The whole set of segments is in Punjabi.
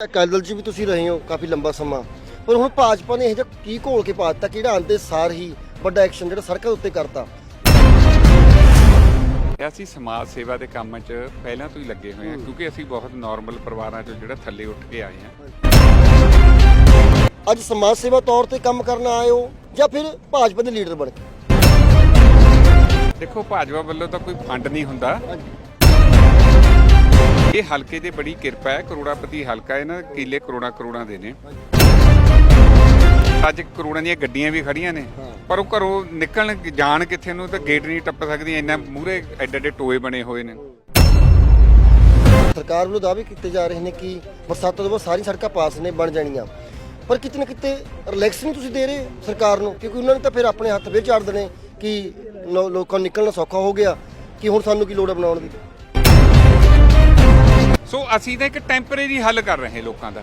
ਅਕਾਲੀ ਦਲ 'ਚ ਵੀ ਤੁਸੀਂ ਰਹੇ ਹੋ ਕਾਫੀ ਲੰਬਾ ਸਮਾਂ। ਪਰ ਹੁਣ ਭਾਜਪਾ ਨੇ ਇਹ ਜਿਹਾ ਕੀ ਘੋਲ ਕੇ ਪਾ ਦਿੱਤਾ? ਕਿ ਜਿਹੜਾ ਆਂਦੇ ਸਾਰ ਹੀ ਵੱਡਾ ਐਕਸ਼ਨ ਜਿਹੜਾ ਸੜਕਾਂ ਉੱਤੇ ਕਰਤਾ? ਅਸੀਂ ਸਮਾਜ ਸੇਵਾ ਦੇ ਕੰਮ 'ਚ ਪਹਿਲਾਂ ਤੋਂ ਹੀ ਲੱਗੇ ਹੋਏ ਹਾਂ ਕਿਉਂਕਿ ਅਸੀਂ ਬਹੁਤ ਨਾਰਮਲ ਪਰਿਵਾਰਾਂ 'ਚੋਂ ਜਿਹੜਾ ਥੱਲੇ ਉੱਠ ਕੇ ਆਏ ਹਾਂ। ਅੱਜ ਸਮਾਜ ਸੇਵਾ ਤੌਰ ਤੇ ਕੰਮ ਕਰਨ ਆਏ ਹੋ ਜਾਂ ਫਿਰ ਭਾਜਪਾ ਦੇ ਲੀਡਰ ਬਣ ਕੇ? ਦੇਖੋ ਭਾਜਪਾ ਵੱਲੋਂ ਤਾਂ ਕੋਈ ਫੰਡ ਨਹੀਂ ਹੁੰਦਾ। ਇਹ ਹਲਕੇ ਤੇ ਬੜੀ ਕਿਰਪਾ ਹੈ। ਕਰੋੜਾਪਤੀ ਹਲਕਾ ਹੈ ਨਾ ਕਿੱਲੇ ਕਰੋੜਾਂ ਕਰੋੜਾਂ ਦੇ ਨੇ। ਅੱਜ ਕਰੋੜਾਂ ਦੀਆਂ ਗੱਡੀਆਂ ਵੀ ਖੜੀਆਂ ਨੇ। ਪਰ ਉਹ ਘਰੋਂ ਨਿਕਲਣ ਜਾਣ ਕਿੱਥੇ ਨੂੰ ਤਾਂ ਗੇਟ ਨਹੀਂ ਟੱਪ ਸਕਦੀਆਂ ਇੰਨਾ ਮੂਰੇ ਐਡੇ ਐਡੇ ਟੋਏ ਬਣੇ ਹੋਏ ਨੇ। ਸਰਕਾਰ ਵੱਲੋਂ ਦਾਅਵੇ ਕੀਤੇ ਜਾ ਰਹੇ ਨੇ ਕਿ ਬਰਸਾਤਾਂ ਤੋਂ ਬਾਅਦ ਸਾਰੀ ਸੜਕਾਂ ਪਾਸ ਨੇ ਬਣ ਜਾਣੀਆਂ। ਪਰ ਕਿਤੇ ਨਾ ਕਿਤੇ ਰਿਲੈਕਸ ਨਹੀਂ ਤੁਸੀਂ ਦੇ ਰਹੇ ਸਰਕਾਰ ਨੂੰ? ਕਿਉਂਕਿ ਉਹਨਾਂ ਨੇ ਤਾਂ ਫਿਰ ਆਪਣੇ ਹੱਥ ਫਿਰ ਝਾੜ ਦੇਣੇ ਕਿ ਲੋਕਾਂ ਨੂੰ ਨਿਕਲਣਾ ਸੌਖਾ ਹੋ ਗਿਆ। ਕਿ ਹੁਣ ਸਾਨੂੰ ਕੀ ਲੋੜ ਹੈ ਬਣਾਉਣ ਦੀ? ਸੋ ਅਸੀਂ ਤਾਂ ਇੱਕ ਟੈਂਪਰੇਰੀ ਹੱਲ ਕਰ ਰਹੇ ਲੋਕਾਂ ਦਾ।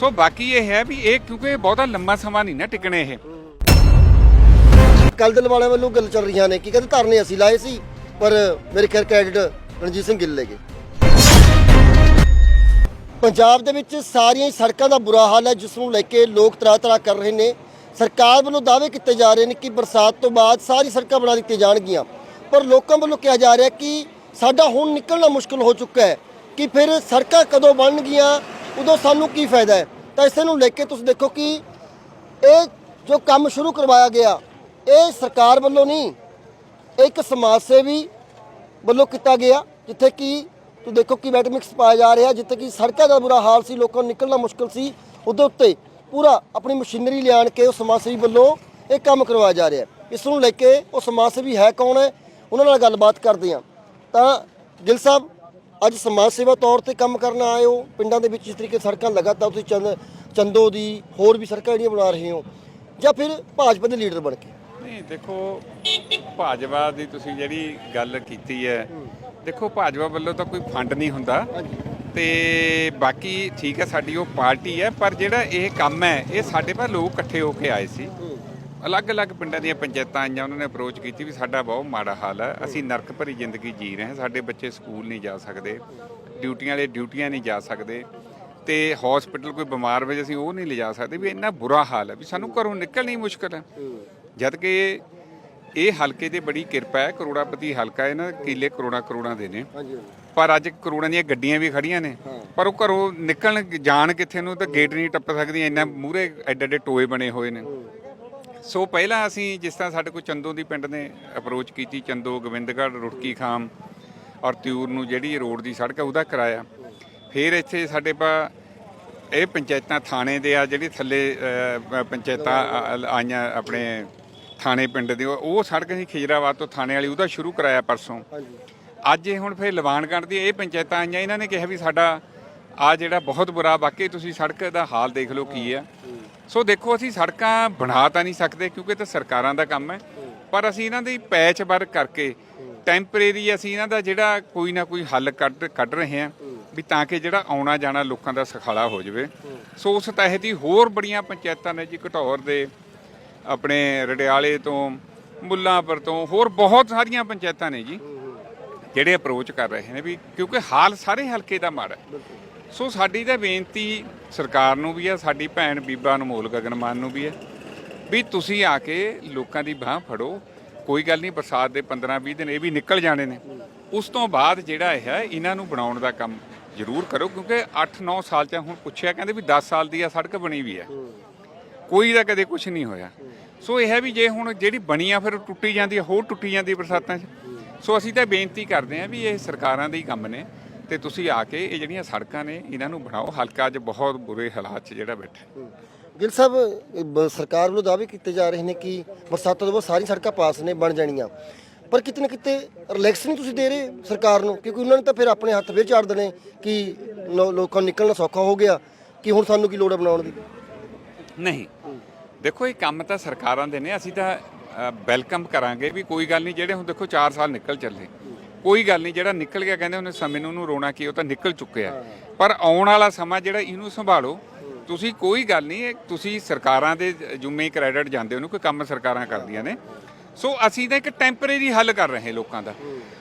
ਸੋ ਬਾਕੀ ਇਹ ਹੈ ਵੀ ਇਹ ਕਿਉਂਕਿ ਬਹੁਤਾ ਲੰਮਾ ਸਮਾਂ ਨਹੀਂ ਨਾ ਟਿਕਣੇ ਇਹ। ਕੱਲ ਦਿਲ ਵਾਲਿਆਂ ਵੱਲੋਂ ਗੱਲ ਚੱਲ ਰਹੀਆਂ ਨੇ, ਕਿ ਕਹਿੰਦੇ ਧਰਨੇ ਅਸੀਂ ਲਾਏ ਸੀ, ਪਰ ਮੇਰੇ ਖਿਆਲ ਕ੍ਰੈਡਿਟ ਰਣਜੀਤ ਸਿੰਘ ਗਿੱਲ ਲੈ ਗਏ ਪੰਜਾਬ ਦੇ ਵਿੱਚ ਸਾਰੀਆਂ ਹੀ ਸੜਕਾਂ ਦਾ ਬੁਰਾ ਹਾਲ ਹੈ, ਜਿਸ ਨੂੰ ਲੈ ਕੇ ਲੋਕ ਤਰਾਹ ਤਰਾਹ ਕਰ ਰਹੇ ਨੇ। ਸਰਕਾਰ ਵੱਲੋਂ ਦਾਅਵੇ ਕੀਤੇ ਜਾ ਰਹੇ ਨੇ ਕਿ ਬਰਸਾਤ ਤੋਂ ਬਾਅਦ ਸਾਰੀ ਸੜਕਾਂ ਬਣਾ ਦਿੱਤੀਆਂ ਜਾਣਗੀਆਂ। ਪਰ ਲੋਕਾਂ ਵੱਲੋਂ ਕਿਹਾ ਜਾ ਰਿਹਾ ਕਿ ਸਾਡਾ ਹੁਣ ਨਿਕਲਣਾ ਮੁਸ਼ਕਲ ਹੋ ਚੁੱਕਾ ਹੈ। ਕਿ ਫਿਰ ਸੜਕਾਂ ਕਦੋਂ ਬਣਨਗੀਆਂ ਉਦੋਂ ਸਾਨੂੰ ਕੀ ਫਾਇਦਾ ਹੈ? ਤਾਂ ਇਸੇ ਨੂੰ ਲੈ ਕੇ ਤੁਸੀਂ ਦੇਖੋ ਕਿ ਇਹ ਜੋ ਕੰਮ ਸ਼ੁਰੂ ਕਰਵਾਇਆ ਗਿਆ, ਇਹ ਸਰਕਾਰ ਵੱਲੋਂ ਨਹੀਂ ਇੱਕ ਸਮਾਜ ਸੇਵੀ ਵੱਲੋਂ ਕੀਤਾ ਗਿਆ, ਜਿੱਥੇ ਕਿ ਤੁਸੀਂ ਦੇਖੋ ਕਿ ਵੈਟ ਮਿਕਸ ਪਾਇਆ ਜਾ ਰਿਹਾ, ਜਿੱਥੇ ਕਿ ਸੜਕਾਂ ਦਾ ਬੁਰਾ ਹਾਲ ਸੀ, ਲੋਕਾਂ ਨੂੰ ਨਿਕਲਣਾ ਮੁਸ਼ਕਲ ਸੀ, ਉਹਦੇ ਉੱਤੇ ਪੂਰਾ ਆਪਣੀ ਮਸ਼ੀਨਰੀ ਲਿਆਣ ਕੇ ਉਹ ਸਮਾਜ ਸੇਵੀ ਵੱਲੋਂ ਇਹ ਕੰਮ ਕਰਵਾਇਆ ਜਾ ਰਿਹਾ ਇਸ ਨੂੰ ਲੈ ਕੇ ਉਹ ਸਮਾਜ ਸੇਵੀ ਹੈ ਕੌਣ ਹੈ? ਉਹਨਾਂ ਨਾਲ ਗੱਲਬਾਤ ਕਰਦੇ ਹਾਂ। ਤਾਂ ਗਿੱਲ ਸਾਹਿਬ ਅੱਜ ਸਮਾਜ ਸੇਵਾ ਤੌਰ ਤੇ ਕੰਮ ਕਰਨ ਆਏ ਹੋ, ਪਿੰਡਾਂ ਦੇ ਵਿੱਚ ਜਿਸ ਤਰੀਕੇ ਸੜਕਾਂ ਲਗਾਤਾਰ ਤੁਸੀਂ ਚੰਦ, ਚੰਦੋ ਦੀ, ਹੋਰ ਵੀ ਸੜਕਾਂ ਜਿਹੜੀਆਂ ਬਣਾ ਰਹੇ ਹੋ, ਜਾਂ ਫਿਰ ਭਾਜਪਾ ਦੇ ਲੀਡਰ ਬਣ ਕੇ? ਨਹੀਂ, ਦੇਖੋ, ਭਾਜਪਾ ਦੀ ਤੁਸੀਂ ਜਿਹੜੀ ਗੱਲ ਕੀਤੀ ਹੈ, ਦੇਖੋ, ਭਾਜਪਾ ਵੱਲੋਂ ਤਾਂ ਕੋਈ ਫੰਡ ਨਹੀਂ ਹੁੰਦਾ। ਤੇ ਬਾਕੀ ਠੀਕ ਹੈ, ਸਾਡੀ ਉਹ ਪਾਰਟੀ ਹੈ, ਪਰ ਜਿਹੜਾ ਇਹ ਕੰਮ ਹੈ, ਇਹ ਸਾਡੇ ਪਰ ਲੋਕ ਇਕੱਠੇ ਹੋ ਕੇ ਆਏ ਸੀ। ਅਲੱਗ-ਅਲੱਗ ਪਿੰਡਾਂ ਦੀਆਂ ਪੰਚਾਇਤਾਂ ਆਈਆਂ ਉਹਨਾਂ ਨੇ ਅਪਰੋਚ ਕੀਤੀ ਵੀ ਸਾਡਾ ਬਹੁਤ ਮਾੜਾ ਹਾਲ ਹੈ। ਅਸੀਂ ਨਰਕ ਭਰੀ ਜ਼ਿੰਦਗੀ ਜੀ ਰਹੇ ਹਾਂ ਸਾਡੇ ਬੱਚੇ ਸਕੂਲ ਨਹੀਂ ਜਾ ਸਕਦੇ ਡਿਊਟੀਆਂ ਵਾਲੇ ਡਿਊਟੀਆਂ ਨਹੀਂ ਜਾ ਸਕਦੇ ਤੇ ਹਸਪੀਟਲ ਕੋਈ ਬਿਮਾਰ ਵਜੇ ਅਸੀਂ ਉਹ ਨਹੀਂ ਲਿਜਾ ਸਕਦੇ ਵੀ ਇੰਨਾ ਬੁਰਾ ਹਾਲ ਹੈ ਵੀ ਸਾਨੂੰ ਘਰੋਂ ਨਿਕਲਣੀ ਮੁਸ਼ਕਲ ਹੈ। ਜਦ ਕਿ ਇਹ ਹਲਕੇ ਤੇ ਬੜੀ ਕਿਰਪਾ ਹੈ ਕਰੋੜਾਪਤੀ ਹਲਕਾ ਹੈ ਨਾ ਕਿੱਲੇ ਕਰੋੜਾਂ ਕਰੋੜਾਂ ਦੇ ਨੇ। ਪਰ ਅੱਜ ਕਰੋੜਾਂ ਦੀਆਂ ਗੱਡੀਆਂ ਵੀ ਖੜੀਆਂ ਨੇ ਪਰ ਉਹ ਘਰੋਂ ਨਿਕਲਣ ਜਾਣ ਕਿੱਥੇ ਨੂੰ ਤਾਂ ਗੇਟ ਨਹੀਂ ਟੱਪ ਸਕਦੀਆਂ ਇੰਨਾ ਮੂਰੇ ਐਡੇ ਐਡੇ ਟੋਏ ਬਣੇ ਹੋਏ ਨੇ। ਸੋ ਪਹਿਲਾਂ ਅਸੀਂ ਜਿਸ ਤਰ੍ਹਾਂ ਸਾਡੇ ਕੋਲ ਚੰਦੋ ਦੀ ਪਿੰਡ ਨੇ ਅਪਰੋਚ ਕੀਤੀ ਚੰਦੋ ਗੋਬਿੰਦਗੜ੍ਹ ਰੁੜਕੀ ਖਾਮ ਔਰ ਤਿਊਰ ਨੂੰ ਜਿਹੜੀ ਰੋਡ ਦੀ ਸੜਕ ਹੈ ਉਹਦਾ ਕਰਾਇਆ। ਫਿਰ ਇੱਥੇ ਸਾਡੇ ਪਾ ਇਹ ਪੰਚਾਇਤਾਂ ਥਾਣੇ ਦੇ ਆ ਜਿਹੜੀ ਥੱਲੇ ਪੰਚਾਇਤਾਂ ਆਈਆਂ ਆਪਣੇ ਥਾਣੇ ਪਿੰਡ ਦੇ ਉਹ ਸੜਕ ਅਸੀਂ ਖਿਜਰਾਬਾਦ ਤੋਂ ਥਾਣੇ ਵਾਲੀ ਉਹਦਾ ਸ਼ੁਰੂ ਕਰਾਇਆ ਪਰਸੋਂ। ਅੱਜ ਇਹ ਹੁਣ ਫਿਰ ਲਵਾਨਗੜ੍ਹ ਦੀ ਇਹ ਪੰਚਾਇਤਾਂ ਆਈਆਂ ਇਹਨਾਂ ਨੇ ਕਿਹਾ ਵੀ ਸਾਡਾ ਆ ਜਿਹੜਾ ਬਹੁਤ ਬੁਰਾ ਵਾਕਈ ਤੁਸੀਂ ਸੜਕ ਦਾ ਹਾਲ ਦੇਖ ਲਓ ਕੀ ਆ। ਸੋ ਦੇਖੋ, ਅਸੀਂ ਸੜਕਾਂ ਬਣਾ ਤਾਂ ਨਹੀਂ ਸਕਦੇ ਕਿਉਂਕਿ ਇਹ ਤਾਂ ਸਰਕਾਰਾਂ ਦਾ ਕੰਮ ਹੈ। ਪਰ ਅਸੀਂ ਇਹਨਾਂ ਦੀ ਪੈਚ ਵਰਕ ਕਰਕੇ ਟੈਂਪਰੇਰੀ ਅਸੀਂ ਇਹਨਾਂ ਦਾ ਜਿਹੜਾ ਕੋਈ ਨਾ ਕੋਈ ਹੱਲ ਕੱਢ ਕੱਢ ਰਹੇ ਹਾਂ ਵੀ ਤਾਂ ਕਿ ਜਿਹੜਾ ਆਉਣਾ ਜਾਣਾ ਲੋਕਾਂ ਦਾ ਸਖਾਲਾ ਹੋ ਜਾਵੇ। ਸੋ ਉਸ ਤਹਿਤ ਹੀ ਹੋਰ ਬੜੀਆਂ ਪੰਚਾਇਤਾਂ ਨੇ ਜੀ, ਘਟੌਰ ਦੇ, ਆਪਣੇ ਰਡਿਆਲੇ ਤੋਂ, ਮੁੱਲਾਂਪੁਰ ਤੋਂ, ਹੋਰ ਬਹੁਤ ਸਾਰੀਆਂ ਪੰਚਾਇਤਾਂ ਨੇ ਜੀ, ਜਿਹੜੇ ਅਪਰੋਚ ਕਰ ਰਹੇ ਨੇ ਵੀ ਕਿਉਂਕਿ ਹਾਲ ਸਾਰੇ ਹਲਕੇ ਦਾ ਮਾੜਾ ਹੈ। ਸੋ ਸਾਡੀ ਤਾਂ ਬੇਨਤੀ ਸਰਕਾਰ ਨੂੰ ਵੀ ਹੈ, ਸਾਡੀ ਭੈਣ ਬੀਬਾ ਅਨਮੋਲ ਗਗਨਮਾਨ ਨੂੰ ਵੀ ਹੈ ਵੀ ਤੁਸੀਂ ਆ ਕੇ ਲੋਕਾਂ ਦੀ ਬਾਹ ਫੜੋ। ਕੋਈ ਗੱਲ ਨਹੀਂ, ਬਰਸਾਤ ਦੇ 15-20 ਦਿਨ ਇਹ ਵੀ ਨਿਕਲ ਜਾਣੇ ਨੇ। ਉਸ ਤੋਂ ਬਾਅਦ ਜਿਹੜਾ ਇਹ ਹੈ, ਇਹਨਾਂ ਨੂੰ ਬਣਾਉਣ ਦਾ ਕੰਮ ਜ਼ਰੂਰ ਕਰੋ ਕਿਉਂਕਿ 8-9 ਸਾਲ ਚ ਹੁਣ ਪੁੱਛਿਆ, ਕਹਿੰਦੇ ਵੀ 10 ਸਾਲ ਦੀ ਆ ਸੜਕ ਬਣੀ ਵੀ ਹੈ। ਕੋਈ ਦਾ ਕਦੇ ਕੁਝ ਨਹੀਂ ਹੋਇਆ। ਸੋ ਇਹ ਹੈ ਵੀ ਜੇ ਹੁਣ ਜਿਹੜੀ ਬਣੀ ਆ ਫਿਰ ਟੁੱਟੀ ਜਾਂਦੀ ਹੋਰ ਟੁੱਟੀ ਜਾਂਦੀ ਬਰਸਾਤਾਂ 'ਚ। ਸੋ ਅਸੀਂ ਤਾਂ ਬੇਨਤੀ ਕਰਦੇ ਹਾਂ ਵੀ ਇਹ ਸਰਕਾਰਾਂ ਦੇ ਹੀ ਕੰਮ ਨੇ। ਤੇ ਤੁਸੀਂ ਆ ਕੇ ਇਹ ਜਿਹੜੀਆਂ ਸੜਕਾਂ ਨੇ ਇਹਨਾਂ ਨੂੰ ਬਣਾਓ। ਹਲਕਾ ਅੱਜ ਬਹੁਤ ਬੁਰੇ ਹਾਲਾਤ 'ਚ ਜਿਹੜਾ ਬੈਠਾ ਹੈ। ਗਿੱਲ ਸਾਹਿਬ ਬ- ਸਰਕਾਰ ਵੱਲੋਂ ਦਾਅਵੇ ਕੀਤੇ ਜਾ ਰਹੇ ਨੇ ਕਿ ਬਰਸਾਤਾਂ ਤੋਂ ਬਾਅਦ ਸਾਰੀ ਸੜਕਾਂ ਪਾਸ ਨੇ ਬਣ ਜਾਣੀਆਂ। ਪਰ ਕਿਤੇ ਨਾ ਕਿਤੇ ਰਿਲੈਕਸ ਨਹੀਂ ਤੁਸੀਂ ਦੇ ਰਹੇ ਸਰਕਾਰ ਨੂੰ? ਕਿਉਂਕਿ ਉਹਨਾਂ ਨੇ ਤਾਂ ਫਿਰ ਆਪਣੇ ਹੱਥ ਫਿਰ ਝਾੜ ਦੇਣੇ ਕਿ ਲੋ- ਲੋਕਾਂ ਨੂੰ ਨਿਕਲਣਾ ਸੌਖਾ ਹੋ ਗਿਆ ਕਿ ਹੁਣ ਸਾਨੂੰ ਕੀ ਲੋੜ ਹੈ ਬਣਾਉਣ ਦੀ? ਨਹੀਂ। ਦੇਖੋ ਇਹ ਕੰਮ ਤਾਂ ਸਰਕਾਰਾਂ ਦੇ ਨੇ। ਅਸੀਂ ਤਾਂ ਵੈਲਕਮ ਕਰਾਂਗੇ ਵੀ ਕੋਈ ਗੱਲ ਨਹੀਂ। ਜਿਹੜੇ ਹੁਣ ਦੇਖੋ 4 ਸਾਲ ਨਿਕਲ ਚੱਲੇ ਕੋਈ ਗੱਲ ਨਹੀਂ, ਜਿਹੜਾ ਨਿਕਲ ਗਿਆ, ਕਹਿੰਦੇ ਉਹਨੇ ਸਮੇਂ ਨੂੰ ਉਹਨੂੰ ਰੋਣਾ ਕੀ ਉਹ ਤਾਂ ਨਿਕਲ ਚੁੱਕਿਆ ਪਰ ਆਉਣ ਵਾਲਾ ਸਮਾਂ ਜਿਹੜਾ ਇਹਨੂੰ ਸੰਭਾਲੋ। ਤੁਸੀਂ ਕੋਈ ਗੱਲ ਨਹੀਂ ਤੁਸੀਂ ਸਰਕਾਰਾਂ ਦੇ ਜੁਮੇ ਕ੍ਰੈਡਿਟ ਜਾਂਦੇ ਉਹਨੂੰ ਕੋਈ ਕੰਮ ਸਰਕਾਰਾਂ ਕਰਦੀਆਂ ਨੇ। ਸੋ ਅਸੀਂ ਤਾਂ ਇੱਕ ਟੈਂਪਰੇਰੀ ਹੱਲ ਕਰ ਰਹੇ ਲੋਕਾਂ ਦਾ।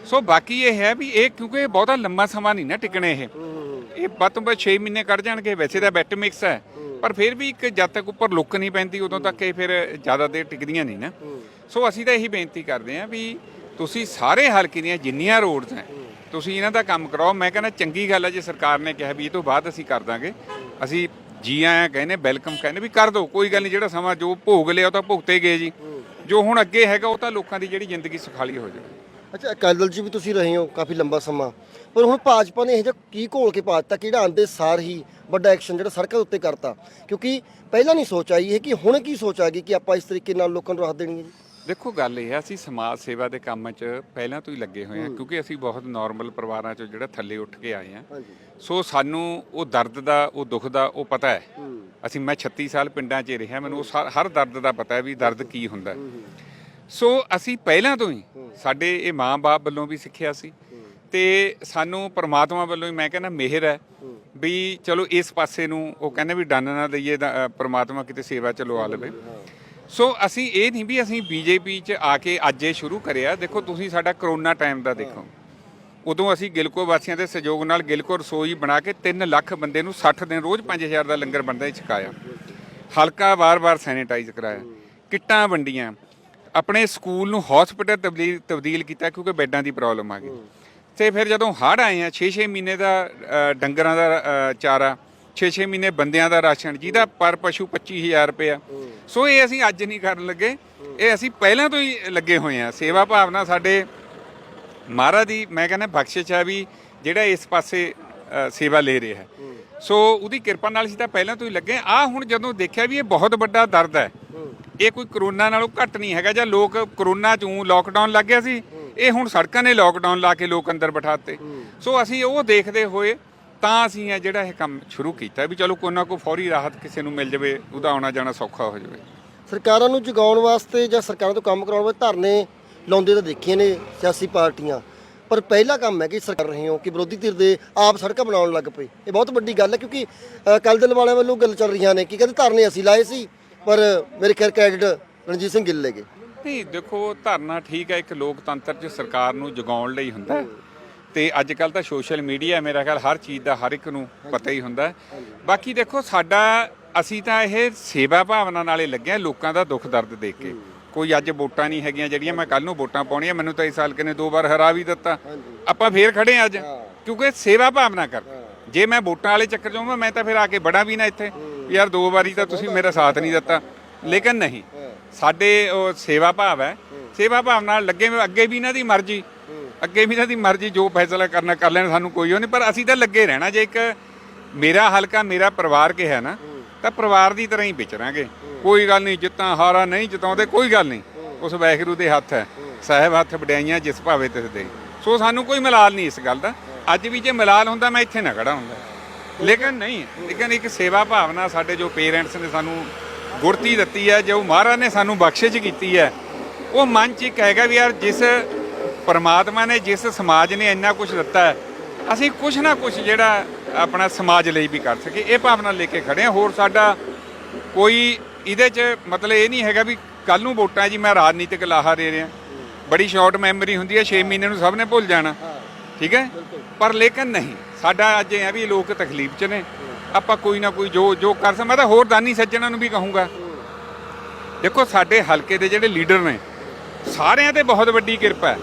ਸੋ ਬਾਕੀ ਇਹ ਹੈ ਵੀ ਇਹ ਕਿਉਂਕਿ ਇਹ ਬਹੁਤਾ ਲੰਮਾ ਸਮਾਂ ਨਹੀਂ ਨਾ ਟਿਕਣੇ ਇਹ। ਇਹ ਵੱਧ ਤੋਂ ਵੱਧ 6 ਮਹੀਨੇ ਕੱਢ ਜਾਣਗੇ, ਵੈਸੇ ਤਾਂ ਬੈਟ ਮਿਕਸ ਹੈ। ਪਰ ਫਿਰ ਵੀ ਇੱਕ ਜਦ ਤੱਕ ਉੱਪਰ ਲੁੱਕ ਨਹੀਂ ਪੈਂਦੀ, ਉਦੋਂ ਤੱਕ ਇਹ ਫਿਰ ਜ਼ਿਆਦਾ ਦੇਰ ਟਿਕਦੀਆਂ ਨਹੀਂ ਨਾ। ਸੋ ਅਸੀਂ ਤਾਂ ਇਹੀ ਬੇਨਤੀ ਕਰਦੇ ਹਾਂ ਵੀ ਤੁਸੀਂ ਸਾਰੇ ਹਲਕੇ ਦੀਆਂ ਜਿੰਨੀਆਂ ਰੋਡਸ ਹੈ, ਤੁਸੀਂ ਇਹਨਾਂ ਦਾ ਕੰਮ ਕਰਾਓ। ਮੈਂ ਕਹਿੰਦਾ ਚੰਗੀ ਗੱਲ ਹੈ ਜੇ ਸਰਕਾਰ ਨੇ ਕਿਹਾ ਵੀ ਇਹ ਤੋਂ ਬਾਅਦ ਅਸੀਂ ਕਰ ਦਾਂਗੇ। ਅਸੀਂ ਜੀ ਆਇਆਂ ਕਹਿੰਦੇ ਵੈਲਕਮ ਕਹਿੰਦੇ ਵੀ ਕਰ ਦਿਓ ਕੋਈ ਗੱਲ ਨਹੀਂ, ਜਿਹੜਾ ਸਮਾਂ ਜੋ ਭੋਗ ਲਿਆ ਉਹ ਤਾਂ ਭੁਗਤੇ ਗਏ ਜੀ। ਜੋ ਹੁਣ ਅੱਗੇ ਹੈਗਾ ਉਹ ਤਾਂ ਲੋਕਾਂ ਦੀ ਜਿਹੜੀ ਜ਼ਿੰਦਗੀ ਸੁਖਾਲੀ ਹੋ ਜਾਵੇ ਅੱਛਾ ਅਕਾਲੀ ਦਲ 'ਚ ਵੀ ਤੁਸੀਂ ਰਹੇ ਹੋ ਕਾਫੀ ਲੰਬਾ ਸਮਾਂ। ਪਰ ਹੁਣ ਭਾਜਪਾ ਨੇ ਇਹ ਜਿਹਾ ਕੀ ਘੋਲ ਕੇ ਪਾ ਦਿੱਤਾ, ਕਿਹੜਾ ਜਿਹੜਾ ਆਂਦੇ ਸਾਰ ਹੀ ਵੱਡਾ ਐਕਸ਼ਨ ਜਿਹੜਾ ਸੜਕਾਂ ਦੇ ਉੱਤੇ ਕਰਤਾ। ਕਿਉਂਕਿ ਪਹਿਲਾਂ ਨਹੀਂ ਸੋਚ ਆਈ ਹੈ ਕਿ ਹੁਣ ਕੀ ਸੋਚ ਆ ਗਈ ਕਿ ਆਪਾਂ ਇਸ ਤਰੀਕੇ ਨਾਲ ਲੋਕਾਂ ਨੂੰ ਰਾਹਤ ਦੇਣੀ ਹੈ ਜੀ? ਦੇਖੋ ਗੱਲ ਇਹ ਹੈ ਅਸੀਂ ਸਮਾਜ ਸੇਵਾ ਦੇ ਕੰਮ 'ਚ ਪਹਿਲਾਂ ਤੋਂ ਹੀ ਲੱਗੇ ਹੋਏ ਹਾਂ ਕਿਉਂਕਿ ਅਸੀਂ ਬਹੁਤ ਨਾਰਮਲ ਪਰਿਵਾਰਾਂ 'ਚੋਂ ਜਿਹੜਾ ਥੱਲੇ ਉੱਠ ਕੇ ਆਏ ਹਾਂ। ਸੋ ਸਾਨੂੰ ਉਹ ਦਰਦ ਦਾ ਉਹ ਦੁੱਖ ਦਾ ਉਹ ਪਤਾ ਹੈ। ਅਸੀਂ ਮੈਂ 36 ਸਾਲ ਪਿੰਡਾਂ 'ਚ ਰਿਹਾ ਮੈਨੂੰ ਉਹ ਸਾ- ਹਰ ਦਰਦ ਦਾ ਪਤਾ ਹੈ ਵੀ ਦਰਦ ਕੀ ਹੁੰਦਾ ਹੈ। ਸੋ ਅਸੀਂ ਪਹਿਲਾਂ ਤੋਂ ਹੀ ਸਾਡੇ ਇਹ ਮਾਂ-ਬਾਪ ਵੱਲੋਂ ਵੀ ਸਿੱਖਿਆ ਸੀ ਤੇ ਸਾਨੂੰ ਪ੍ਰਮਾਤਮਾ ਵੱਲੋਂ ਹੀ ਮੈਂ ਕਹਿੰਦਾ ਮਿਹਰ ਹੈ ਵੀ ਚਲੋ ਇਸ ਪਾਸੇ ਨੂੰ ਉਹ ਕਹਿੰਦੇ ਵੀ ਡੰਨ ਨਾ ਦਈਏ ਤਾਂ, ਅ, ਪ੍ਰਮਾਤਮਾ ਕਿਤੇ ਸੇਵਾ ਚ ਲਵਾ ਲਵੇ। ਸੋ ਅਸੀਂ ਇਹ ਨਹੀਂ ਵੀ ਅਸੀਂ ਬੀਜੇਪੀ ਚ ਆ ਕੇ ਅੱਜ ਇਹ ਸ਼ੁਰੂ ਕਰਿਆ। ਦੇਖੋ, ਤੁਸੀਂ ਸਾਡਾ ਕਰੋਨਾ ਟਾਈਮ ਦਾ ਦੇਖੋ। ਉਦੋਂ ਅਸੀਂ ਗਿਲਕੋ ਵਾਸੀਆਂ ਦੇ ਸਹਿਯੋਗ ਨਾਲ ਗਿਲਕੋ ਰਸੋਈ ਬਣਾ ਕੇ 3 ਲੱਖ ਬੰਦੇ ਨੂੰ 60 ਦਿਨ ਰੋਜ਼ 5000 ਦਾ ਲੰਗਰ ਬਣਦਾ ਹੀ ਛਕਾਇਆ। ਹਲਕਾ ਵਾਰ-ਵਾਰ ਸੈਨੀਟਾਈਜ਼ ਕਰਾਇਆ। ਕਿੱਟਾਂ ਵੰਡੀਆਂ। ਆਪਣੇ ਸਕੂਲ ਨੂੰ ਹਸਪੀਟਲ ਤਬਦੀਲ ਤਬਦੀਲ ਕੀਤਾ ਕਿਉਂਕਿ ਬੈੱਡਾਂ ਦੀ ਪ੍ਰੋਬਲਮ ਆ ਗਈ। ਤੇ ਫਿਰ ਜਦੋਂ ਹੜ੍ਹ ਆਏ ਆ 6-6 ਮਹੀਨੇ ਦਾ ਡੰਗਰਾਂ ਦਾ ਚਾਰਾ 6-6 ਮਹੀਨੇ ਬੰਦਿਆਂ ਦਾ ਰਾਸ਼ਨ ਜਿਹਦਾ ਪਰ ਪਸ਼ੂ 25000 ਰੁਪਇਆ ਸੋ ਇਹ ਅਸੀਂ ਅੱਜ ਨਹੀਂ ਕਰਨ ਲੱਗੇ। ਇਹ ਅਸੀਂ ਪਹਿਲਾਂ ਤੋਂ ਹੀ ਲੱਗੇ ਹੋਏ ਆ। ਸੇਵਾ ਭਾਵਨਾ ਸਾਡੇ ਮਹਾਰਾਜ ਦੀ ਮੈਂ ਕਹਿੰਦਾ ਬਖਸ਼ਿਸ਼ ਹੈ ਵੀ ਜਿਹੜਾ ਇਸ ਪਾਸੇ ਸੇਵਾ ਲੈ ਰਿਹਾ ਹੈ। ਸੋ ਉਹਦੀ ਕਿਰਪਾ ਨਾਲ ਅਸੀਂ ਤਾਂ ਪਹਿਲਾਂ ਤੋਂ ਹੀ ਲੱਗੇ ਆ। ਹੁਣ ਜਦੋਂ ਦੇਖਿਆ ਵੀ ਇਹ ਬਹੁਤ ਵੱਡਾ ਦਰਦ ਹੈ ਇਹ ਕੋਈ ਕਰੋਨਾ ਨਾਲੋਂ ਘੱਟ ਨਹੀਂ ਹੈਗਾ ਜਾਂ ਲੋਕ ਕਰੋਨਾ ਚੋਂ ਲਾਕਡਾਊਨ ਲੱਗ ਗਿਆ ਸੀ ਇਹ ਹੁਣ ਸੜਕਾਂ ਨੇ ਲਾਕਡਾਊਨ ਲਾ ਕੇ ਲੋਕ ਅੰਦਰ ਬਿਠਾਤੇ ਸੋ ਅਸੀਂ ਉਹ ਦੇਖਦੇ ਹੋਏ ਤਾਂ ਅਸੀਂ ਇਹ ਜਿਹੜਾ ਇਹ ਕੰਮ ਸ਼ੁਰੂ ਕੀਤਾ ਵੀ ਚਲੋ ਕੋਈ ਨਾ ਕੋਈ ਫੌਰੀ ਰਾਹਤ ਕਿਸੇ ਨੂੰ ਮਿਲ ਜਾਵੇ ਉਹਦਾ ਆਉਣਾ ਜਾਣਾ ਸੌਖਾ ਹੋ ਜਾਵੇ। ਸਰਕਾਰਾਂ ਨੂੰ ਜਗਾਉਣ ਵਾਸਤੇ ਜਾਂ ਸਰਕਾਰਾਂ ਤੋਂ ਕੰਮ ਕਰਾਉਣ ਵਾਸਤੇ ਧਰਨੇ ਲਾਉਂਦੇ ਤਾਂ ਦੇਖੇ ਨੇ ਸਿਆਸੀ ਪਾਰਟੀਆਂ। ਪਰ ਪਹਿਲਾ ਕੰਮ ਹੈ ਕਿ ਸਰਕਾਰ ਰਹੇ ਹੋ ਕਿ ਵਿਰੋਧੀ ਧਿਰ ਦੇ ਆਪ ਸੜਕਾਂ ਬਣਾਉਣ ਲੱਗ ਪਏ। ਇਹ ਬਹੁਤ ਵੱਡੀ ਗੱਲ ਹੈ ਕਿਉਂਕਿ ਕੱਲ ਦਿਲ ਵਾਲਿਆਂ ਵੱਲੋਂ ਗੱਲ ਚੱਲ ਰਹੀਆਂ ਨੇ ਕਿ ਕਹਿੰਦੇ ਧਰਨੇ ਅਸੀਂ ਲਾਏ ਸੀ ਪਰ ਮੇਰੇ ਖੈਰ ਕ੍ਰੈਡਿਟ ਰਣਜੀਤ ਸਿੰਘ ਗਿੱਲ ਲੈ ਗਏ। ਨਹੀਂ ਦੇਖੋ ਧਰਨਾ ਠੀਕ ਹੈ ਇੱਕ ਲੋਕਤੰਤਰ 'ਚ ਸਰਕਾਰ ਨੂੰ ਜਗਾਉਣ ਲਈ ਹੁੰਦਾ ਹੈ। ਤੇ ਅੱਜ ਕੱਲ ਤਾਂ ਸੋਸ਼ਲ ਮੀਡੀਆ ਮੇਰਾ ਖਿਆਲ ਹਰ ਚੀਜ਼ ਦਾ ਹਰ ਇੱਕ ਨੂੰ ਪਤਾ ਹੀ ਹੁੰਦਾ। ਬਾਕੀ ਦੇਖੋ ਸਾਡਾ ਅਸੀਂ ਤਾਂ ਇਹ ਸੇਵਾ ਭਾਵਨਾ ਨਾਲੇ ਲੱਗੇ ਲੋਕਾਂ ਦਾ ਦੁੱਖ ਦਰਦ ਦੇਖ ਕੇ। ਕੋਈ ਅੱਜ ਵੋਟਾਂ ਨਹੀਂ ਹੈਗੀਆਂ ਜਿਹੜੀਆਂ ਮੈਂ ਕੱਲ ਨੂੰ ਵੋਟਾਂ ਪਾਉਣੀਆਂ ਮੈਨੂੰ ਤਾਂ ਇਸ ਸਾਲ ਕਿਨੇ ਦੋ ਵਾਰ ਹਰਾ ਵੀ ਦਿੱਤਾ। ਆਪਾਂ ਫੇਰ ਖੜੇ ਅੱਜ ਕਿਉਂਕਿ ਸੇਵਾ ਭਾਵਨਾ ਕਰ। ਜੇ ਮੈਂ ਵੋਟਾਂ ਵਾਲੇ ਚੱਕਰ ਚੋਂ ਮੈਂ ਤਾਂ ਫਿਰ ਆ ਕੇ ਬੜਾ ਵੀ ਨਾ ਇੱਥੇ। ਯਾਰ ਦੋ ਵਾਰੀ ਤਾਂ ਤੁਸੀਂ ਮੇਰਾ ਸਾਥ ਨਹੀਂ ਦਿੱਤਾ। ਲੇਕਿਨ ਨਹੀਂ ਸਾਡੇ ਉਹ ਸੇਵਾ ਭਾਵ ਹੈ। ਸੇਵਾ ਭਾਵ ਨਾਲ ਲੱਗੇ ਅੱਗੇ ਵੀ ਇਹਨਾਂ ਦੀ ਮਰਜ਼ੀ। ਅੱਗੇ ਵੀ ਇਹਨਾਂ ਦੀ ਮਰਜ਼ੀ, ਜੋ ਫੈਸਲਾ ਕਰਨਾ ਕਰ ਲੈਣ, ਸਾਨੂੰ ਕੋਈ ਉਹ ਨਹੀਂ, ਪਰ ਅਸੀਂ ਤਾਂ ਲੱਗੇ ਰਹਿਣਾ, ਜੇ ਇੱਕ ਮੇਰਾ ਹਲਕਾ, ਮੇਰਾ ਪਰਿਵਾਰ ਕਿਹਾ ਨਾ, ਤਾਂ ਪਰਿਵਾਰ ਦੀ ਤਰ੍ਹਾਂ ਹੀ ਵਿਚਰਾਂਗੇ ਕੋਈ ਗੱਲ ਨਹੀਂ, ਜਿੱਤਾਂ ਹਾਰਾ ਨਹੀਂ ਜਿਤਾਉਂਦੇ, ਕੋਈ ਗੱਲ ਨਹੀਂ। ਉਸ ਵਾਹਿਗੁਰੂ ਦੇ ਹੱਥ ਹੈ, ਸਾਹਿਬ ਹੱਥ ਵਡਿਆਈਆਂ ਜਿਸ ਭਾਵੇਂ ਤਿਸ ਦੇ। ਸੋ ਸਾਨੂੰ ਕੋਈ ਮਲਾਲ ਨਹੀਂ ਇਸ ਗੱਲ ਦਾ। ਅੱਜ ਵੀ ਜੇ ਮਲਾਲ ਹੁੰਦਾ, ਮੈਂ ਇੱਥੇ ਨਾ ਖੜਾ ਹੁੰਦਾ। ਲੇਕਿਨ ਨਹੀਂ, ਲੇਕਿਨ ਇੱਕ ਸੇਵਾ ਭਾਵਨਾ ਸਾਡੇ ਜੋ ਪੇਰੈਂਟਸ ਨੇ ਸਾਨੂੰ ਗੁਰਤੀ ਦਿੱਤੀ ਹੈ, ਜੋ ਮਹਾਰਾਜ ਨੇ ਸਾਨੂੰ ਬਖਸ਼ਿਸ਼ ਕੀਤੀ ਹੈ, ਉਹ ਮਨ ਚ ਇੱਕ ਹੈਗਾ ਵੀ ਯਾਰ, ਜਿਸ ਪਰਮਾਤਮਾ ਨੇ ਜਿਸ ਸਮਾਜ ਨੇ ਇੰਨਾ ਕੁਝ ਦਿੱਤਾ ਹੈ, ਅਸੀਂ ਕੁਝ ਨਾ ਕੁਝ ਜਿਹੜਾ ਆਪਣਾ ਸਮਾਜ ਲਈ ਵੀ ਕਰ ਸਕੇ ਇਹ ਭਾਵਨਾ ਲੈ ਕੇ ਖੜੇ ਹਾਂ। ਹੋਰ ਸਾਡਾ ਕੋਈ ਇਹਦੇ ਚ ਮਤਲਬ ਇਹ ਨਹੀਂ ਹੈਗਾ ਵੀ ਕੱਲ ਨੂੰ ਵੋਟਾਂ ਜੀ, ਮੈਂ ਰਾਜਨੀਤਿਕ ਲਾਹਾ ਦੇ ਰਿਹਾ। ਬੜੀ ਸ਼ਾਰਟ ਮੈਮਰੀ ਹੁੰਦੀ ਹੈ 6 ਮਹੀਨੇ ਨੂੰ ਸਭ ਨੇ ਭੁੱਲ ਜਾਣਾ। ਠੀਕ ਹੈ? ਪਰ ਲੇਕਿਨ ਨਹੀਂ, ਸਾਡਾ ਅੱਜ ਇਹ ਹੈ ਵੀ ਲੋਕ ਤਕਲੀਫ ਚ ਨੇ। ਆਪਾਂ ਕੋਈ ਨਾ ਕੋਈ ਜੋ ਜੋ ਕਰ ਸਕ, ਮੈਂ ਤਾਂ ਹੋਰ ਦਾਨੀ ਸੱਜਣਾ ਨੂੰ ਵੀ ਕਹੂੰਗਾ। ਦੇਖੋ, ਸਾਡੇ ਹਲਕੇ ਦੇ ਜਿਹੜੇ ਲੀਡਰ ਨੇ, ਸਾਰਿਆਂ ਤੇ ਬਹੁਤ ਵੱਡੀ ਕਿਰਪਾ ਹੈ।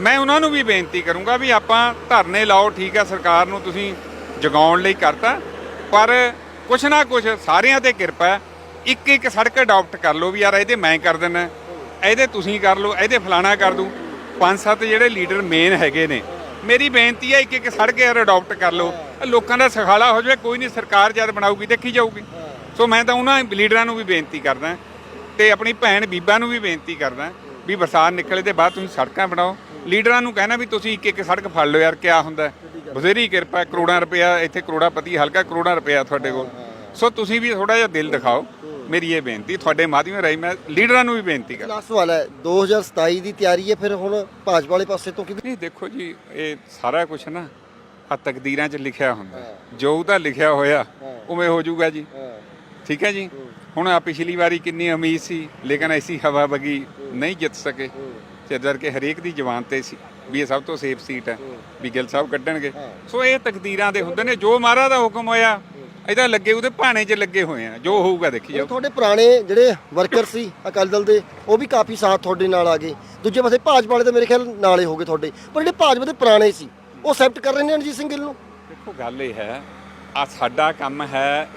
ਮੈਂ ਉਹਨਾਂ ਨੂੰ ਵੀ ਬੇਨਤੀ ਕਰੂੰਗਾ ਵੀ ਆਪਾਂ ਧਰਨੇ ਲਾਓ, ਠੀਕ ਹੈ, ਸਰਕਾਰ ਨੂੰ ਤੁਸੀਂ ਜਗਾਉਣ ਲਈ ਕਰਤਾ, ਪਰ ਕੁਛ ਨਾ ਕੁਛ ਸਾਰਿਆਂ ਤੇ ਕਿਰਪਾ ਇੱਕ ਇੱਕ ਸੜਕ ਅਡਾਪਟ ਕਰ ਲਓ ਵੀ ਯਾਰ ਇਹਦੇ ਮੈਂ ਕਰ ਦਿੰਦਾ, ਇਹਦੇ ਤੁਸੀਂ ਕਰ ਲਓ, ਇਹਦੇ ਫਲਾਣਾ ਕਰ ਦੂੰ ਪੰਜ ਸੱਤ ਜਿਹੜੇ ਲੀਡਰ ਮੇਨ ਹੈਗੇ ਨੇ, ਮੇਰੀ ਬੇਨਤੀ ਹੈ ਇੱਕ ਇੱਕ ਸੜਕ ਯਾਰ ਅਡਾਪਟ ਕਰ ਲਓ। ਲੋਕਾਂ ਦਾ ਸਖਾਲਾ ਹੋ ਜਾਵੇ, ਕੋਈ ਨਹੀਂ ਸਰਕਾਰ ਜਦ ਬਣਾਊਗੀ, ਦੇਖੀ ਜਾਊਗੀ। ਸੋ ਮੈਂ ਤਾਂ ਉਹਨਾਂ ਲੀਡਰਾਂ ਨੂੰ ਵੀ ਬੇਨਤੀ ਕਰਦਾ, ਤੇ ਆਪਣੀ ਭੈਣ ਬੀਬਾ ਨੂੰ ਵੀ ਬੇਨਤੀ ਕਰਦਾ ਵੀ ਬਰਸਾਤ ਨਿਕਲੇ ਤੇ ਬਾਅਦ ਤੁਸੀਂ ਸੜਕਾਂ ਬਣਾਓ। ਲੀਡਰਾਂ ਨੂੰ ਕਹਿਣਾ ਵੀ ਤੁਸੀਂ ਇੱਕ ਇੱਕ ਸੜਕ ਫੜ ਲਓ ਯਾਰ ਕਿਆ ਹੁੰਦਾ? ਬਥੇਰੀ ਕਿਰਪਾ ਕਰੋੜਾਂ ਰੁਪਇਆ ਇੱਥੇ ਕਰੋੜਾਪਤੀ ਹਲਕਾ ਕਰੋੜਾਂ ਰੁਪਇਆ ਤੁਹਾਡੇ ਕੋਲ। ਸੋ ਤੁਸੀਂ ਵੀ ਥੋੜਾ ਜਿਹਾ ਦਿਲ ਦਿਖਾਓ। ਮੇਰੀ ਇਹ ਬੇਨਤੀ ਤੁਹਾਡੇ ਮਾਧਿਅਮ ਰਾਹੀਂ ਮੈਂ ਲੀਡਰਾਂ ਨੂੰ ਵੀ ਬੇਨਤੀ ਕਰਦਾ। ਲਾਸਟ ਸਵਾਲ ਹੈ 2027 ਦੀ ਤਿਆਰੀ ਹੈ ਫਿਰ ਹੁਣ ਭਾਜਪਾ ਵਾਲੇ ਪਾਸੇ ਤੋਂ ਕਿਉਂਕਿ ਨਹੀਂ ਦੇਖੋ ਜੀ ਇਹ ਸਾਰਾ ਕੁਝ ਨਾ ਆ ਤਕਦੀਰਾਂ 'ਚ ਲਿਖਿਆ ਹੁੰਦਾ। ਜੋ ਉਹਦਾ ਲਿਖਿਆ ਹੋਇਆ ਉਵੇਂ ਹੋ ਜਾਊਗਾ ਜੀ। ਠੀਕ ਹੈ ਜੀ? ਹੁਣ ਆ ਪਿਛਲੀ ਵਾਰੀ ਕਿੰਨੀ ਉਮੀਦ ਸੀ ਲੇਕਿਨ ਐਸੀ ਹਵਾ ਵਗੀ ਨਹੀਂ ਜਿੱਤ ਸਕੇ। ਤੇ ਕਰਕੇ ਹਰੇਕ ਦੀ ਜਵਾਨ ਤੇ ਸੀ ਵੀ ਇਹ ਸਭ ਤੋਂ ਸੇਫ ਸੀਟ ਹੈ ਵੀ ਗਿੱਲ ਸਾਹਿਬ ਕੱਢਣਗੇ। ਸੋ ਇਹ ਤਕਦੀਰਾਂ ਦੇ ਹੁੰਦੇ ਨੇ ਜੋ ਮਹਾਰਾਜ ਦਾ ਹੁਕਮ ਹੋਇਆ ਇਹਦਾ ਲੱਗੇ ਉਹਦੇ ਭਾਣੇ 'ਚ ਲੱਗੇ ਹੋਏ ਆ ਜੋ ਹੋਊਗਾ ਦੇਖੀ ਜਾਓ। ਤੁਹਾਡੇ ਪੁਰਾਣੇ ਜਿਹੜੇ ਵਰਕਰ ਸੀ ਅਕਾਲੀ ਦਲ ਦੇ ਉਹ ਵੀ ਕਾਫੀ ਸਾਥ ਤੁਹਾਡੇ ਨਾਲ ਆ ਗਏ। ਦੂਜੇ ਪਾਸੇ ਭਾਜਪਾ ਵਾਲੇ ਤਾਂ ਮੇਰੇ ਖਿਆਲ ਨਾਲੇ ਹੋ ਗਏ ਤੁਹਾਡੇ ਪਰ ਜਿਹੜੇ ਭਾਜਪਾ ਦੇ ਪੁਰਾਣੇ ਸੀ ਉਹ ਐਕਸੈਪਟ ਕਰ ਰਹੇ ਨੇ ਰਣਜੀਤ ਸਿੰਘ ਗਿੱਲ ਨੂੰ? ਦੇਖੋ ਗੱਲ ਇਹ ਹੈ ਆ ਸਾਡਾ ਕੰਮ ਹੈ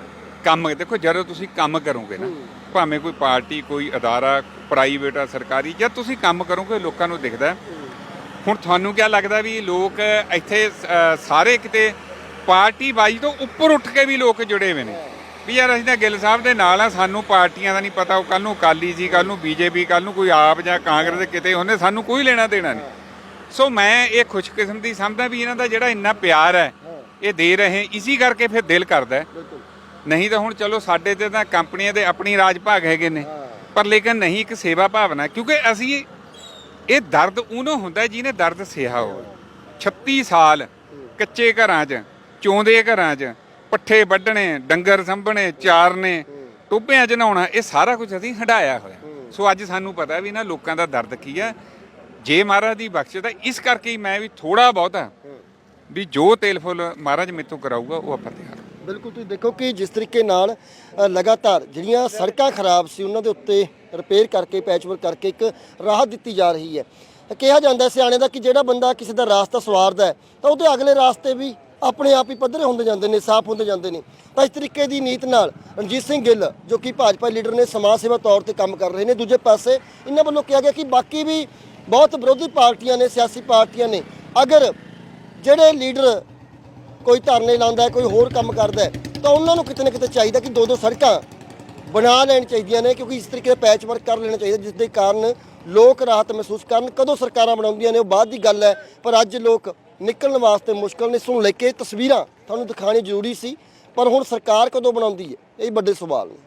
ਕੰਮ ਦੇਖੋ, ਜਦੋਂ ਤੁਸੀਂ ਕੰਮ ਕਰੋਗੇ ਨਾ, ਭਾਵੇਂ ਕੋਈ ਪਾਰਟੀ, ਕੋਈ ਅਦਾਰਾ ਪ੍ਰਾਈਵੇਟ ਆ, ਸਰਕਾਰੀ ਜਦ ਤੁਸੀਂ ਕੰਮ ਕਰੋਗੇ, ਲੋਕਾਂ ਨੂੰ ਦਿਖਦਾ ਹੁਣ ਤੁਹਾਨੂੰ ਕੀ ਲੱਗਦਾ ਵੀ ਲੋਕ ਇੱਥੇ ਸਾਰੇ ਕਿਤੇ ਪਾਰਟੀ ਬਾਜੀ ਤੋਂ ਉੱਪਰ ਉੱਠ ਕੇ ਵੀ ਲੋਕ ਜੁੜੇ ਹੋਏ ਨੇ। ਵੀ ਯਾਰ ਅਸੀਂ ਤਾਂ ਗਿੱਲ ਸਾਹਿਬ ਦੇ ਨਾਲ ਆ, ਸਾਨੂੰ ਪਾਰਟੀਆਂ ਦਾ ਨਹੀਂ ਪਤਾ, ਉਹ ਕੱਲ ਨੂੰ ਅਕਾਲੀ ਸੀ ਕੱਲ ਨੂੰ ਬੀਜੇਪੀ ਕੱਲ ਨੂੰ ਕੋਈ ਆਪ ਜਾਂ ਕਾਂਗਰਸ ਦੇ ਕਿਤੇ ਹੁੰਦੇ ਸਾਨੂੰ ਕੋਈ ਲੈਣਾ ਦੇਣਾ ਨਹੀਂ। ਸੋ ਮੈਂ ਇਹ ਖੁਸ਼ਕਿਸਮਤੀ ਸਮਝਦਾ ਵੀ ਇਹਨਾਂ ਦਾ ਜਿਹੜਾ ਇੰਨਾ ਪਿਆਰ ਹੈ, ਇਹ ਦੇ ਰਹੇ, ਇਸੀ ਕਰਕੇ ਫਿਰ ਦਿਲ ਕਰਦਾ ਨਹੀਂ ਤਾਂ ਹੁਣ ਚਲੋ ਸਾਡੇ ਤੇ ਤਾਂ ਕੰਪਨੀਆਂ ਦੇ ਆਪਣੀ ਰਾਜ ਭਾਗ ਹੈਗੇ ਨੇ। ਪਰ ਲੇਕਿਨ ਨਹੀਂ ਇੱਕ ਸੇਵਾ ਭਾਵਨਾ ਕਿਉਂਕਿ ਅਸੀਂ ਇਹ ਦਰਦ ਉਹਨੂੰ ਹੁੰਦਾ ਜਿਹਨੇ ਦਰਦ ਸਿਹਾ ਹੋਵੇ। 36 ਸਾਲ ਕੱਚੇ ਘਰਾਂ 'ਚ ਚੋਂਦੇ ਘਰਾਂ 'ਚ ਪੱਠੇ ਵੱਢਣੇ ਡੰਗਰ ਸੰਭਣੇ ਚਾਰਨੇ ਟੋਬਿਆਂ 'ਚ ਨਹਾਉਣਾ ਇਹ ਸਾਰਾ ਕੁਝ ਅਸੀਂ ਹੰਡਾਇਆ ਹੋਇਆ। ਸੋ ਅੱਜ ਸਾਨੂੰ ਪਤਾ ਵੀ ਨਾ ਲੋਕਾਂ ਦਾ ਦਰਦ ਕੀ ਹੈ। ਜੇ ਮਹਾਰਾਜ ਦੀ ਬਖਸ਼ ਤਾਂ ਇਸ ਕਰਕੇ ਹੀ ਮੈਂ ਵੀ ਥੋੜਾ ਬਹੁਤਾ ਵੀ ਜੋ ਤੇਲ ਫੁੱਲ ਮਹਾਰਾਜ ਮੇਥੋਂ ਕਰਾਊਗਾ ਉਹ ਆਪਾਂ ਹਾਂ। ਬਿਲਕੁਲ, ਤੁਸੀਂ ਦੇਖੋ ਕਿ ਜਿਸ ਤਰੀਕੇ ਨਾਲ ਲਗਾਤਾਰ ਜਿਹੜੀਆਂ ਸੜਕਾਂ ਖਰਾਬ ਸੀ, ਉਹਨਾਂ ਦੇ ਉੱਤੇ ਰਿਪੇਅਰ ਕਰਕੇ ਪੈਚਵਰਕ ਕਰਕੇ ਇੱਕ ਰਾਹਤ ਦਿੱਤੀ ਜਾ ਰਹੀ ਹੈ। ਤਾਂ ਕਿਹਾ ਜਾਂਦਾ ਸਿਆਣੇ ਦਾ ਕਿ ਜਿਹੜਾ ਬੰਦਾ ਕਿਸੇ ਦਾ ਰਾਸਤਾ ਸਵਾਰਦਾ ਹੈ, ਤਾਂ ਉਹਦੇ ਅਗਲੇ ਰਾਸਤੇ ਵੀ ਆਪਣੇ ਆਪ ਹੀ ਪੱਧਰੇ ਹੁੰਦੇ ਜਾਂਦੇ ਨੇ, ਸਾਫ਼ ਹੁੰਦੇ ਜਾਂਦੇ ਨੇ। ਤਾਂ ਇਸ ਤਰੀਕੇ ਦੀ ਨੀਤ ਨਾਲ ਰਣਜੀਤ ਸਿੰਘ ਗਿੱਲ, ਜੋ ਕਿ ਭਾਜਪਾ ਲੀਡਰ ਨੇ ਸਮਾਜ ਸੇਵਾ ਤੌਰ ਤੇ ਕੰਮ ਕਰ ਰਹੇ ਨੇ, ਦੂਜੇ ਪਾਸੇ ਇਹਨਾਂ ਵੱਲੋਂ ਕਿਹਾ ਗਿਆ ਕਿ ਬਾਕੀ ਵੀ ਬਹੁਤ ਵਿਰੋਧੀ ਪਾਰਟੀਆਂ ਨੇ, ਸਿਆਸੀ ਪਾਰਟੀਆਂ ਨੇ, ਅਗਰ ਜਿਹੜੇ ਲੀਡਰ ਕੋਈ ਧਰਨੇ ਲਾਉਂਦਾ, ਕੋਈ ਹੋਰ ਕੰਮ ਕਰਦਾ, ਤਾਂ ਉਹਨਾਂ ਨੂੰ ਕਿਤੇ ਨਾ ਕਿਤੇ ਚਾਹੀਦਾ ਕਿ ਦੋ ਦੋ ਸੜਕਾਂ ਬਣਾ ਲੈਣ ਚਾਹੀਦੀਆਂ ਨੇ, ਕਿਉਂਕਿ ਇਸ ਤਰੀਕੇ ਦਾ ਪੈਚ ਵਰਕ ਕਰ ਲੈਣਾ ਚਾਹੀਦਾ, ਜਿਸ ਦੇ ਕਾਰਨ ਲੋਕ ਰਾਹਤ ਮਹਿਸੂਸ ਕਰਨ, ਕਦੋਂ ਸਰਕਾਰਾਂ ਬਣਾਉਂਦੀਆਂ ਨੇ, ਉਹ ਬਾਅਦ ਦੀ ਗੱਲ ਹੈ, ਪਰ ਅੱਜ ਲੋਕ ਨਿਕਲਣ ਵਾਸਤੇ ਮੁਸ਼ਕਲ ਨੇ ਸੁਣ ਲੈ ਕੇ ਤਸਵੀਰਾਂ ਤੁਹਾਨੂੰ ਦਿਖਾਣੀ ਜ਼ਰੂਰੀ ਸੀ, ਪਰ ਹੁਣ ਸਰਕਾਰ ਕਦੋਂ ਬਣਾਉਂਦੀ ਹੈ, ਇਹ ਵੱਡੇ ਸਵਾਲ ਨੇ।